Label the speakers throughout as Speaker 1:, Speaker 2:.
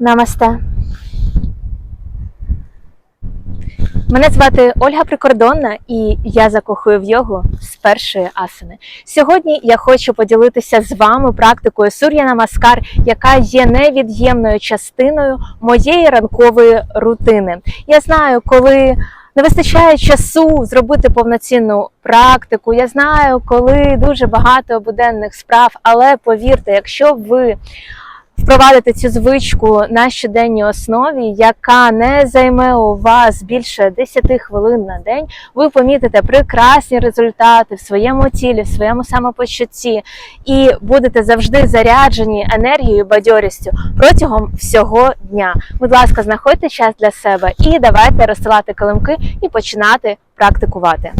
Speaker 1: Намасте. Мене звати Ольга Прикордонна, і я закохую в йогу з першої асани. Сьогодні я хочу поділитися з вами практикою Сур'я Намаскар, яка є невід'ємною частиною моєї ранкової рутини. Я знаю, коли не вистачає часу зробити повноцінну практику. Я знаю, коли дуже багато буденних справ, але повірте, якщо ви впровадити цю звичку на щоденній основі, яка не займе у вас більше 10 хвилин на день, ви помітите прекрасні результати в своєму тілі, в своєму самопочутті, і будете завжди заряджені енергією бадьорістю протягом всього дня. Будь ласка, знаходьте час для себе і давайте розсилати килимки і починати практикувати.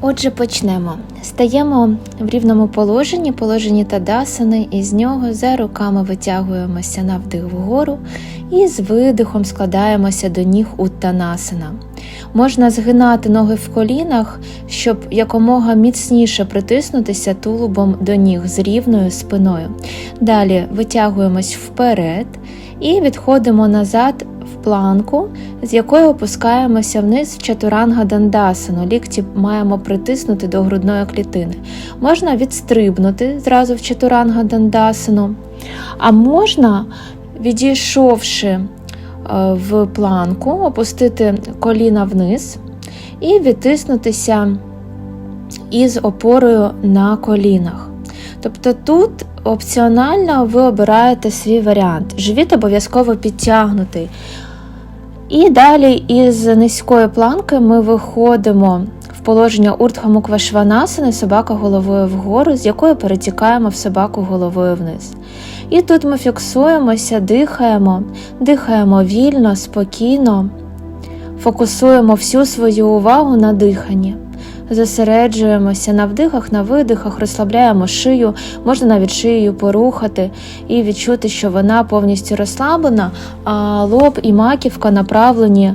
Speaker 2: Отже, почнемо. Стаємо в рівному положенні, положенні тадасани, і з нього за руками витягуємося на вдих вгору і з видихом складаємося до ніг уттанасана. Можна згинати ноги в колінах, щоб якомога міцніше притиснутися тулубом до ніг з рівною спиною. Далі витягуємось вперед і відходимо назад в планку, з якої опускаємося вниз в чатуранга дандасану. Лікті маємо притиснути до грудної клітини. Можна відстрибнути зразу в чатуранга дандасану, а можна, відійшовши е, в планку, опустити коліна вниз і відтиснутися із опорою на колінах. Тобто тут опціонально ви обираєте свій варіант. Живіт обов'язково підтягнутий. І далі із низької планки ми виходимо в положення уртхамуквашванасани, собака головою вгору, з якої перетікаємо в собаку головою вниз. І тут ми фіксуємося, дихаємо, дихаємо вільно, спокійно, фокусуємо всю свою увагу на диханні. Зосереджуємося на вдихах, на видихах, розслабляємо шию, можна навіть шиєю порухати і відчути, що вона повністю розслаблена, а лоб і маківка направлені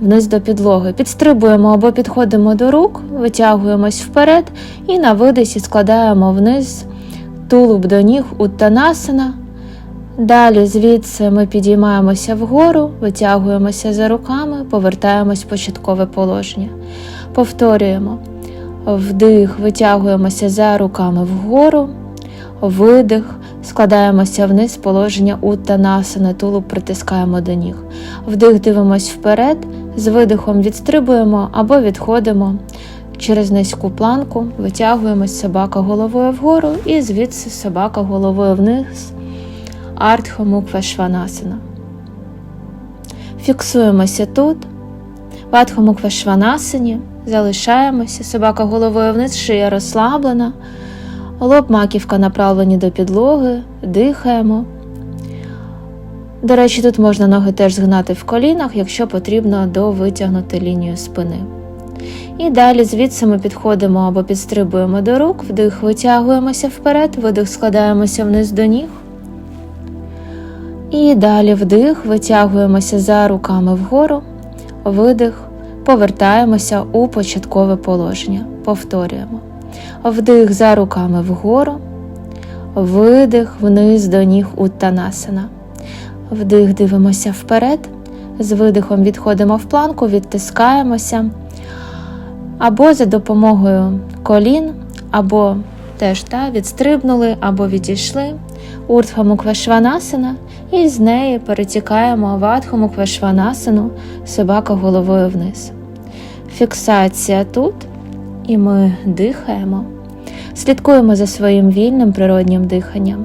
Speaker 2: вниз до підлоги. Підстрибуємо або підходимо до рук, витягуємось вперед і на видисі складаємо вниз тулуб до ніг уттанасана. Далі звідси ми підіймаємося вгору, витягуємося за руками, повертаємось в початкове положення. Повторюємо. Вдих, витягуємося за руками вгору, видих, складаємося вниз, положення уттанасана, тулуб притискаємо до ніг. Вдих, дивимось вперед, з видихом відстрибуємо або відходимо через низьку планку, витягуємось собака головою вгору і звідси собака головою вниз. Артха муква шванасана. Фіксуємося тут. В Адхамуква шванасані залишаємося, собака головою вниз, шия розслаблена, лоб маківка направлені до підлоги, дихаємо. До речі, тут можна ноги теж згнати в колінах, якщо потрібно довитягнути лінію спини. І далі звідси ми підходимо або підстрибуємо до рук, вдих, витягуємося вперед, видих, складаємося вниз до ніг. І далі вдих, витягуємося за руками вгору, видих, повертаємося у початкове положення. Повторюємо. Вдих за руками вгору, видих вниз до ніг уттанасана. Вдих дивимося вперед, з видихом відходимо в планку, відтискаємося. Або за допомогою колін, або теж та, відстрибнули, або відійшли. Уртхамуквашванасана, і з неї перетікаємо в Адхамуквашванасану, собака головою вниз. Фіксація тут, і ми дихаємо. Слідкуємо за своїм вільним природнім диханням.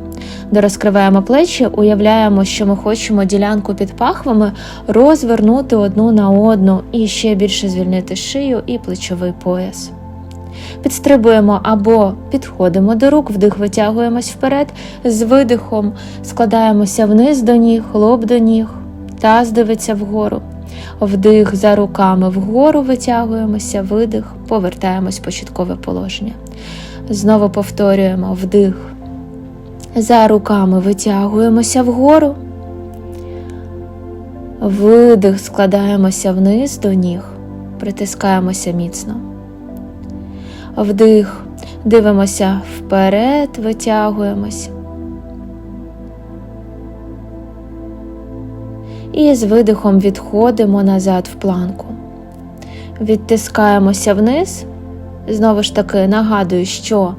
Speaker 2: Дорозкриваємо плечі, уявляємо, що ми хочемо ділянку під пахвами розвернути одну на одну і ще більше звільнити шию і плечовий пояс. Підстрибуємо або підходимо до рук, вдих витягуємось вперед, з видихом складаємося вниз до ніг, лоб до ніг, таз дивиться вгору. Вдих за руками вгору витягуємося, видих, повертаємось в початкове положення. Знову повторюємо вдих. За руками витягуємося вгору. Видих, складаємося вниз до ніг, притискаємося міцно. Вдих, дивимося вперед, витягуємося. І з видихом відходимо назад в планку. Відтискаємося вниз. Знову ж таки, нагадую, що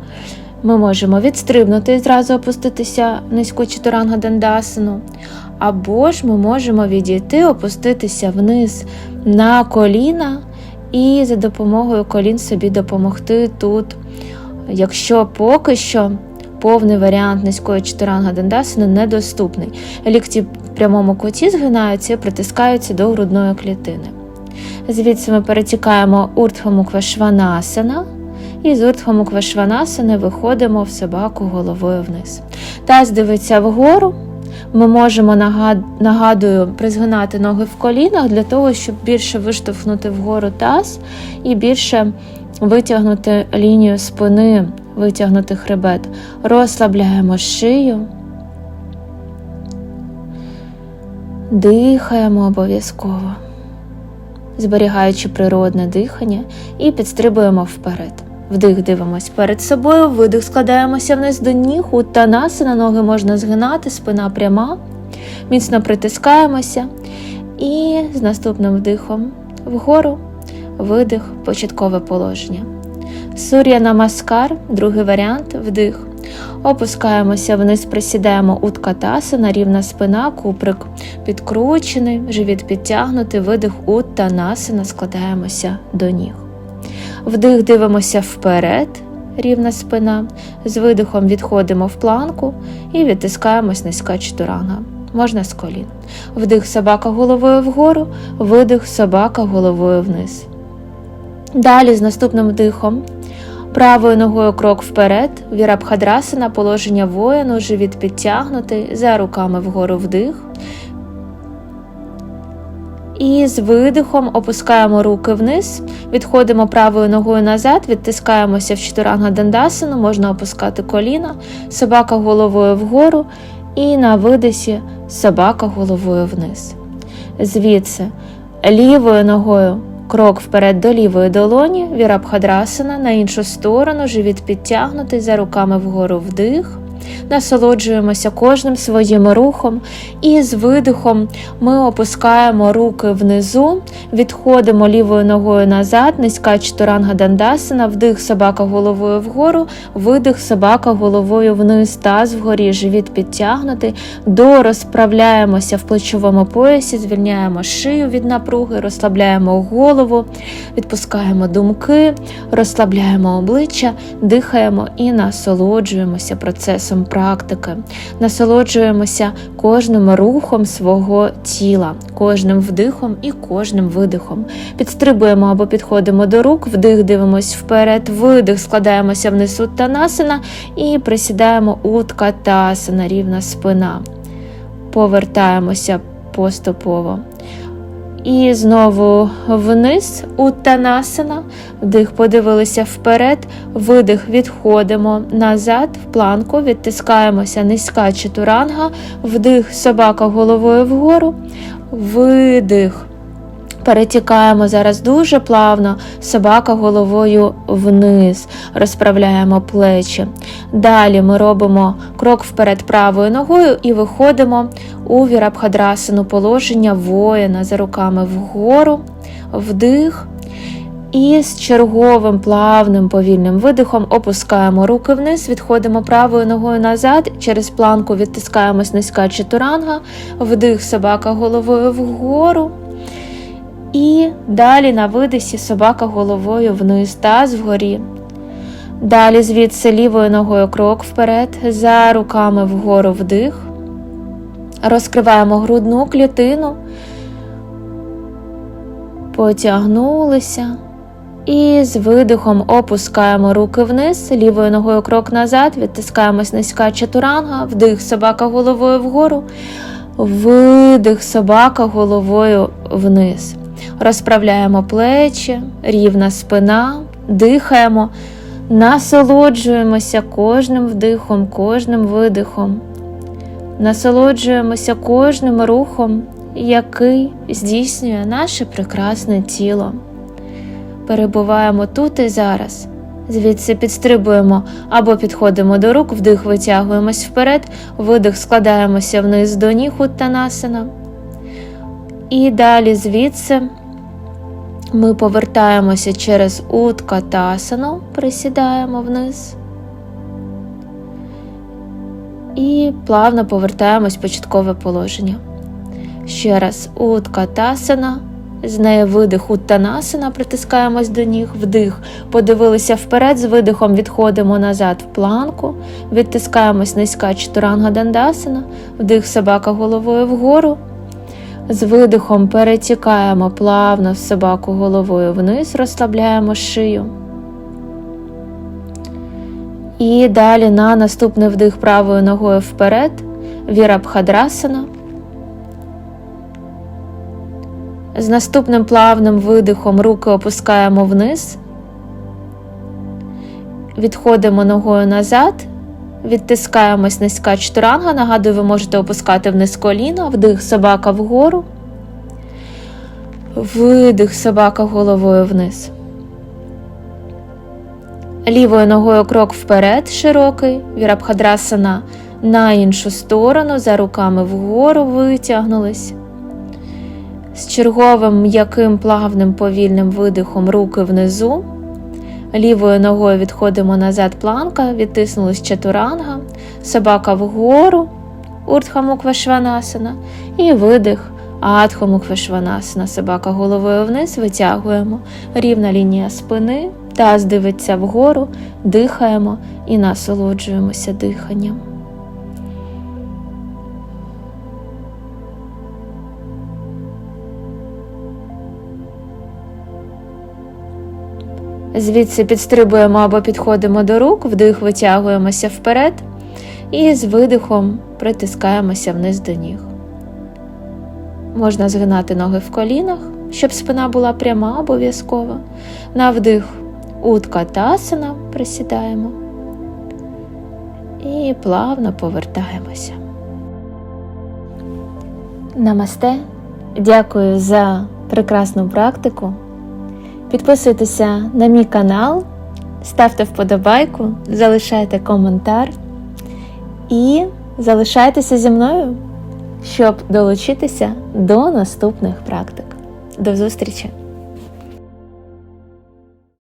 Speaker 2: ми можемо відстрибнути і зразу опуститися низьку чотуранга дандасану, або ж ми можемо відійти, опуститися вниз на коліна і за допомогою колін собі допомогти тут. Якщо поки що повний варіант низької чотиранга дандасану недоступний. Лікті в прямому куті згинаються і притискаються до грудної клітини. Звідси ми перетікаємо уртхамуквашванасана, і з уртхамуквашванасани виходимо в собаку головою вниз. Таз дивиться вгору. Ми можемо нагадую призгинати ноги в колінах для того, щоб більше виштовхнути вгору таз і більше витягнути лінію спини, витягнути хребет. Розслабляємо шию, дихаємо обов'язково, зберігаючи природне дихання, і підстрибуємо вперед. Вдих дивимось перед собою, видих складаємося вниз до ніг, у танасана ноги можна згинати, спина пряма, міцно притискаємося. І з наступним вдихом вгору, видих, початкове положення. Сур'я намаскар, другий варіант вдих. Опускаємося вниз, присідаємо уткатасана, рівна спина, куприк підкручений, живіт підтягнутий, видих уттанасана, складаємося до ніг. Вдих дивимося вперед, рівна спина. З видихом відходимо в планку і відтискаємось низька чотуранга. Можна з колін. Вдих собака головою вгору, видих собака головою вниз. Далі з наступним вдихом. Правою ногою крок вперед, вірабхадрасана, положення воїну, живіт підтягнутий, за руками вгору вдих. І з видихом опускаємо руки вниз, відходимо правою ногою назад, відтискаємося в чотиранга дандасану, можна опускати коліна, собака головою вгору, і на видисі собака головою вниз. Звідси лівою ногою крок вперед до лівої долоні, вірабхадрасана, на іншу сторону, живіт підтягнутий, за руками вгору вдих насолоджуємося кожним своїм рухом, і з видихом ми опускаємо руки внизу, відходимо лівою ногою назад, низька чотуранга дандасана, вдих собака головою вгору, видих собака головою вниз, таз вгорі, живіт підтягнутий, дорозправляємося в плечовому поясі, звільняємо шию від напруги, розслабляємо голову, відпускаємо думки, розслабляємо обличчя, дихаємо і насолоджуємося процесом процесом практики, насолоджуємося кожним рухом свого тіла, кожним вдихом і кожним видихом. Підстрибуємо або підходимо до рук, вдих, дивимось вперед, видих, складаємося вниз уттанасана і присідаємо уткатасана, рівна спина. Повертаємося поступово. І знову вниз, уттанасана, вдих, подивилися вперед, видих, відходимо назад, в планку, відтискаємося низька чатуранга, вдих, собака головою вгору, видих. Перетікаємо зараз дуже плавно, собака головою вниз, розправляємо плечі. Далі ми робимо крок вперед правою ногою і виходимо у вірабхадрасану положення воїна за руками вгору, вдих. І з черговим плавним повільним видихом опускаємо руки вниз, відходимо правою ногою назад, через планку відтискаємось низька чатуранга, вдих собака головою вгору. І далі на видисі собака головою вниз, таз вгорі. Далі звідси лівою ногою крок вперед, за руками вгору вдих. Розкриваємо грудну клітину, потягнулися. І з видихом опускаємо руки вниз, лівою ногою крок назад, відтискаємось низька чатуранга, вдих собака головою вгору, видих собака головою вниз. Розправляємо плечі, рівна спина, дихаємо, насолоджуємося кожним вдихом, кожним видихом, насолоджуємося кожним рухом який здійснює наше прекрасне тіло. Перебуваємо тут і зараз. Звідси підстрибуємо або підходимо до рук, вдих витягуємось вперед, видих складаємося вниз до ніг Уттанасана. І далі звідси ми повертаємося через Уткатасану, присідаємо вниз. І плавно повертаємось в початкове положення. Ще раз Уткатасана. З неї видих Уттанасана, притискаємось до ніг, вдих, подивилися вперед, з видихом відходимо назад в планку, відтискаємось низька чатуранга дандасана, вдих собака головою вгору. З видихом перетікаємо плавно в собаку головою вниз, розслабляємо шию. І далі на наступний вдих правою ногою вперед, Вірабхадрасана. З наступним плавним видихом руки опускаємо вниз, відходимо ногою назад, відтискаємось низька чтуранга. Нагадую, ви можете опускати вниз коліна, вдих собака вгору, видих собака головою вниз. Лівою ногою крок вперед, широкий, вірабхадрасана на іншу сторону, за руками вгору витягнулись. З черговим м'яким плавним повільним видихом руки внизу. Лівою ногою відходимо назад планка, відтиснулись чатуранга, собака вгору, уртхамуквашванасана і видих Адхомуквашванасана. Собака головою вниз витягуємо. Рівна лінія спини, таз дивиться вгору, дихаємо і насолоджуємося диханням. Звідси підстрибуємо або підходимо до рук, вдих витягуємося вперед і з видихом притискаємося вниз до ніг. Можна згинати ноги в колінах, щоб спина була пряма обов'язково. На вдих утка тасана присідаємо і плавно повертаємося. Намасте. Дякую за прекрасну практику. Підписуйтеся на мій канал, ставте вподобайку, залишайте коментар і залишайтеся зі мною, щоб долучитися до наступних практик. До зустрічі!